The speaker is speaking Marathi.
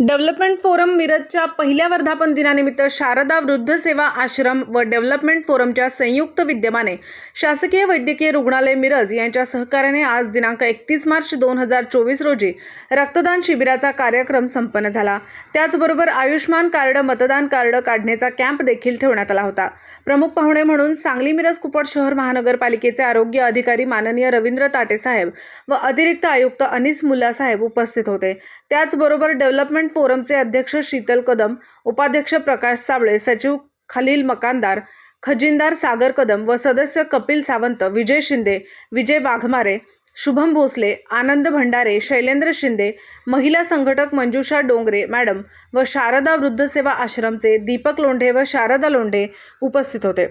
डेव्हलपमेंट फोरम मिरजच्या पहिल्या वर्धापन दिनानिमित्त शारदा वृद्ध सेवा आश्रम व डेव्हलपमेंट फोरमच्या संयुक्त विद्यमाने शासकीय वैद्यकीय रुग्णालय मिरज यांच्या सहकार्याने आज दिनांक एकतीस मार्च दोन हजार चोवीस रोजी रक्तदान शिबिराचा कार्यक्रम संपन्न झाला. त्याचबरोबर आयुष्मान कार्ड मतदान कार्ड काढण्याचा कॅम्प देखील ठेवण्यात आला होता. प्रमुख पाहुणे म्हणून सांगली मिरज कुपट शहर महानगरपालिकेचे आरोग्य अधिकारी माननीय रवींद्र ताटेसाहेब व अतिरिक्त आयुक्त अनिस मुल्लासाहेब उपस्थित होते. त्याचबरोबर डेव्हलपमेंट फोरमचे अध्यक्ष शीतल कदम उपाध्यक्ष प्रकाश साबळे सचिव खलील मकानदार खजिनदार सागर कदम व सदस्य कपिल सावंत विजय शिंदे विजय वाघमारे शुभम भोसले आनंद भंडारे शैलेंद्र शिंदे महिला संघटक मंजुषा डोंगरे मॅडम व शारदा वृद्धसेवा आश्रमचे दीपक लोंढे व शारदा लोंढे उपस्थित होते.